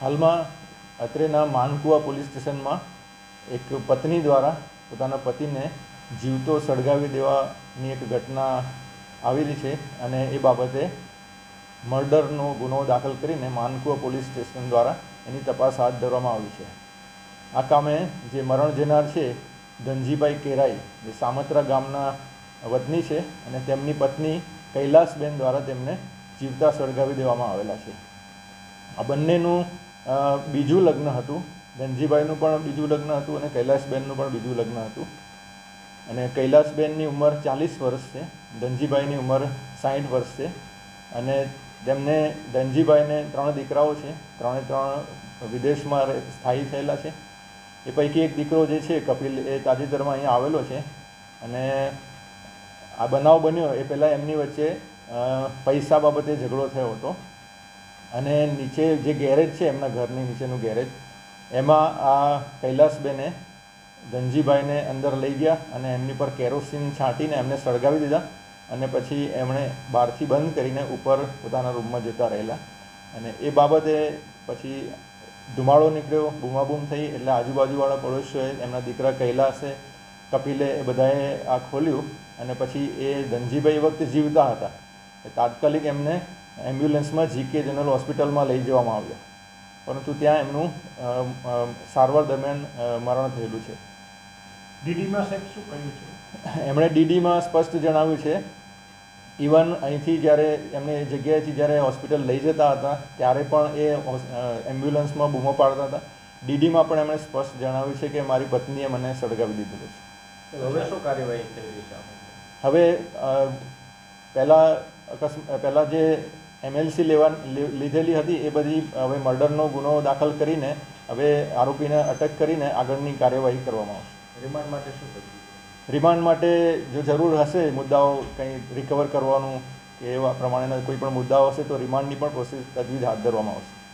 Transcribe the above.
હાલમાં અત્રેના માનકુવા પોલીસ સ્ટેશનમાં એક પત્ની દ્વારા પોતાના પતિને જીવતો સળગાવી દેવાની એક ઘટના આવેલી છે અને એ બાબતે મર્ડરનો ગુનો દાખલ કરીને માનકુવા પોલીસ સ્ટેશન દ્વારા એની તપાસ હાથ ધરવામાં આવી છે. આ કામે જે મરણ જનાર છે, ધનજીભાઈ કેરાઈ, જે સામત્રા ગામના વતની છે અને તેમની પત્ની કૈલાસબેન દ્વારા તેમને જીવતા સળગાવી દેવામાં આવેલા છે. આ બંનેનું બીજું લગ્ન હતું. ધનજીભાઈનું પણ બીજું લગ્ન હતું અને કૈલાસબેનનું પણ બીજું લગ્ન હતું. અને કૈલાસબેનની ઉંમર ચાલીસ વર્ષ છે ધનજીભાઈની ઉંમર સાઠ વર્ષ છે. અને તેમને ધનજીભાઈને ત્રણ દીકરાઓ છે, ત્રણે ત્રણ વિદેશમાં સ્થાયી થયેલા છે. એ પૈકી એક દીકરો જે છે, કપિલ, એ તાજેતરમાં અહીંયા આવેલો છે. અને આ બનાવ બન્યો એ પહેલાં એમની વચ્ચે પૈસા બાબતે ઝઘડો થયો હતો. અને નીચે જે ગેરેજ છે, એમના ઘરની નીચેનું ગેરેજ, એમાં આ કૈલાસબેને ધનજીભાઈને અંદર લઈ ગયા અને એમની પર કેરોસીન છાંટીને એમને સળગાવી દીધા અને પછી એમણે બહારથી બંધ કરીને ઉપર પોતાના રૂમમાં જતા રહેલા. અને એ બાબતે પછી ધુમાડો નીકળ્યો, બૂમાબૂમ થઈ એટલે આજુબાજુવાળા પડોશીઓએ એમના દીકરા કૈલાસે, કપિલે એ બધાએ આ ખોલ્યું અને પછી એ ધનજીભાઈ વખતે જીવતા હતા. એ તાત્કાલિક એમને એમ્બ્યુલન્સમાં જીકે જનરલ હોસ્પિટલમાં લઈ જવામાં આવ્યા. પરંતુ ત્યાં એમનું સારવાર દરમિયાન મરણ થયેલું છે. ડીડીમાં સાહેબ શું કહ્યું છે? એમણે ડીડીમાં સ્પષ્ટ જણાવ્યું છે ઇવન અહીંથી જ્યારે એમને એ જગ્યાએથી જ્યારે હોસ્પિટલ લઈ જતા હતા ત્યારે પણ એ એમ્બ્યુલન્સમાં બૂમો પાડતા હતા. ડીડીમાં પણ એમણે સ્પષ્ટ જણાવ્યું છે કે મારી પત્નીએ મને સળગાવી દીધેલું છે. હવે શું કાર્યવાહી થઈ રહી છે હવે પહેલાં અકસ્મ પહેલાં જે એમએલસી લેવા લે- લીધેલી હતી એ બધી હવે મર્ડરનો ગુનો દાખલ કરીને હવે આરોપીને અટક કરીને આગળની કાર્યવાહી કરવામાં આવશે. રિમાન્ડ માટે શું રિમાન્ડ માટે જો જરૂર હશે મુદ્દાઓ કંઈ રિકવર કરવાનું કે એવા પ્રમાણેના કોઈ પણ મુદ્દાઓ હશે તો રિમાન્ડની પણ પ્રોસેસ તજવીજ હાથ ધરવામાં આવશે.